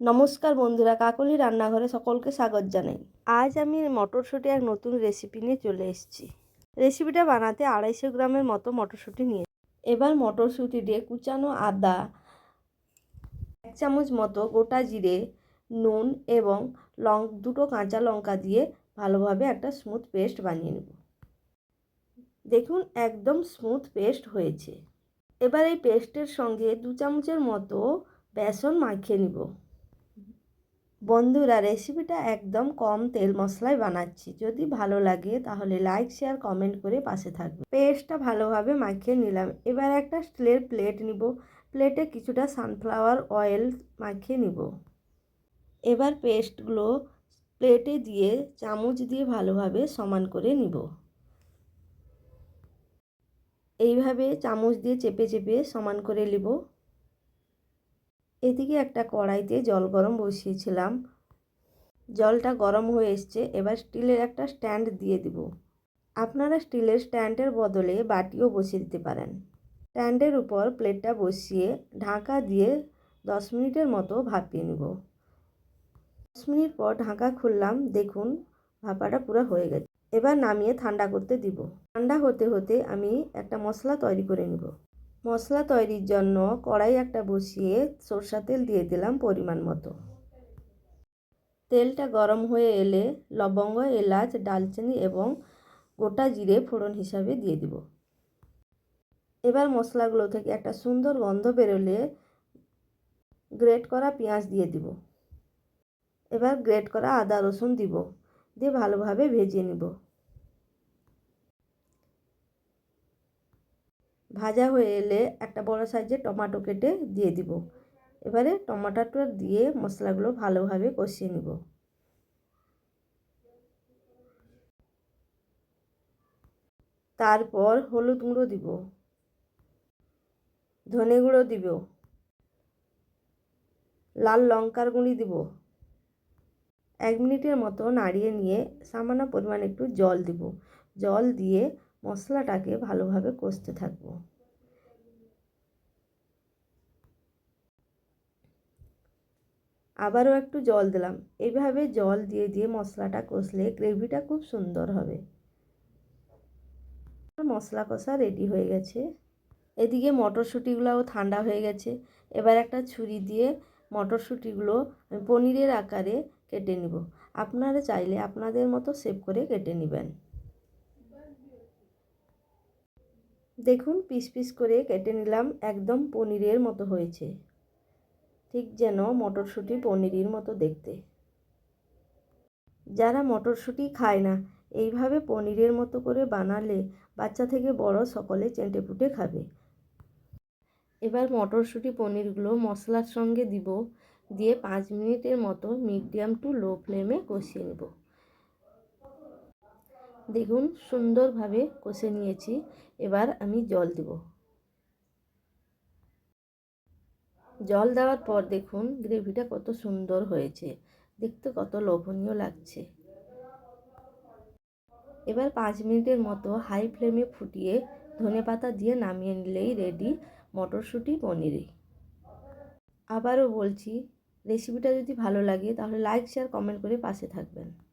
নমস্কার বন্ধুরা, কাকলি রান্নাঘরে সকলকে স্বাগত জানাই। আজ আমি মটরশুঁটি এক নতুন রেসিপি নিয়ে চলে এসেছি। রেসিপিটা বানাতে আড়াইশো গ্রামের মতো মটরশুঁটি নিয়ে এবার মটরশুঁটি দিয়ে কুচানো আদা, এক চামচ মতো গোটা জিরে, নুন এবং লং, দুটো কাঁচা লঙ্কা দিয়ে ভালোভাবে একটা স্মুথ পেস্ট বানিয়ে নেব। দেখুন, একদম স্মুথ পেস্ট হয়েছে। এবার এই পেস্টের সঙ্গে দু চামচের মতো বেসন মাখিয়ে নিব। বন্ধুরা রেসিপিটা একদম কম তেল মশলায় বানাচ্ছি। যদি ভালো লাগে, তাহলে লাইক শেয়ার কমেন্ট করে পাশে থাকবে। পেস্টটা ভালোভাবে মাখিয়ে নিলাম। এবার একটা স্টিলের প্লেট নিব। প্লেটে কিছুটা সানফ্লাওয়ার অয়েল মাখিয়ে নিব। এবার পেস্টগুলো প্লেটে দিয়ে চামচ দিয়ে ভালোভাবে সমান করে নিব। এইভাবে চামচ দিয়ে চেপে চেপে সমান করে নিব। এদিকে একটা কড়াইতে জল গরম বসিয়েছিলাম। জলটা গরম হয়ে এসছে, এবার স্টিলের একটা স্ট্যান্ড দিয়ে দিব। আপনারা স্টিলের স্ট্যান্ডের বদলে বাটিও বসিয়ে দিতে পারেন। স্ট্যান্ডের উপর প্লেটটা বসিয়ে ঢাকা দিয়ে দশ মিনিটের মতো ভাপিয়ে নিব। দশ মিনিট পর ঢাকা খুললাম, দেখুন ভাপাটা পুরো হয়ে গেছে। এবার নামিয়ে ঠান্ডা করতে দিব। ঠান্ডা হতে হতে আমি একটা মশলা তৈরি করে নিব। মশলা তৈরির জন্য কড়াই একটা বসিয়ে সরষা তেল দিয়ে দিলাম পরিমাণ মতো। তেলটা গরম হয়ে এলে লবঙ্গ, এলাচ, ডালচিনি এবং গোটা জিরে ফোড়ন হিসাবে দিয়ে দিব। এবার মশলাগুলো থেকে একটা সুন্দর গন্ধ বেরোলে গ্রেট করা পেঁয়াজ দিয়ে দিব। এবার গ্রেট করা আদা, রসুন দিব, দিয়ে ভালোভাবে ভেজে নিব। ভাজা হয়ে এলে একটা বড় সাইজে টমাটো কেটে দিয়ে দিব। এবারে টমাটোটা দিয়ে মশলাগুলো ভালোভাবে কষিয়ে নিব। তারপর হলুদ গুঁড়ো দিব। ধনে গুঁড়ো দিব। লাল লঙ্কার গুঁড়ি দিব। এক মিনিটের মতো নাড়িয়ে নিয়ে সামান্য পরিমাণ একটু জল দিব। জল দিয়ে মশলাটাকে ভালোভাবে কষতে থাকব। আবারও একটু জল দিলাম। এইভাবে জল দিয়ে দিয়ে মশলাটা কষলে গ্রেভিটা খুব সুন্দর হবে। মশলা কষা রেডি হয়ে গেছে। এদিকে মটরশুঁটিগুলোও ঠান্ডা হয়ে গেছে। এবার একটা ছুরি দিয়ে মটরশুঁটিগুলো পনিরের আকারে কেটে নিব। আপনারা চাইলে আপনাদের মতো সেভ করে কেটে নেবেন। দেখুন, পিস পিস করে কেটে নিলাম, একদম পনিরের মতো হয়েছে। ঠিক যেন মটরশুঁটি পনিরের মতো দেখতে। যারা মটরশুঁটি খায় না, এইভাবে পনিরের মতো করে বানালে বাচ্চা থেকে বড় সকলে চেঁটে পুটে খাবে। এবার মটরশুঁটি পনিরগুলো মশলার সঙ্গে দিব, দিয়ে পাঁচ মিনিটের মতো মিডিয়াম টু লো ফ্লেমে কষিয়ে নেব। দেখুন, সুন্দরভাবে কষে নিয়েছি। এবার আমি জল দেব। জল দেওয়ার পর দেখুন, গ্রেভিটা কত সুন্দর হয়েছে। দেখতে কত লোভনীয় লাগছে। এবার পাঁচ মিনিটের মতো হাই ফ্লেমে ফুটিয়ে ধনে পাতা দিয়ে নামিয়ে নিলেই রেডি মটরশুঁটি পনিরে। আবারও বলছি, রেসিপিটা যদি ভালো লাগে তাহলে লাইক, শেয়ার, কমেন্ট করে পাশে থাকবেন।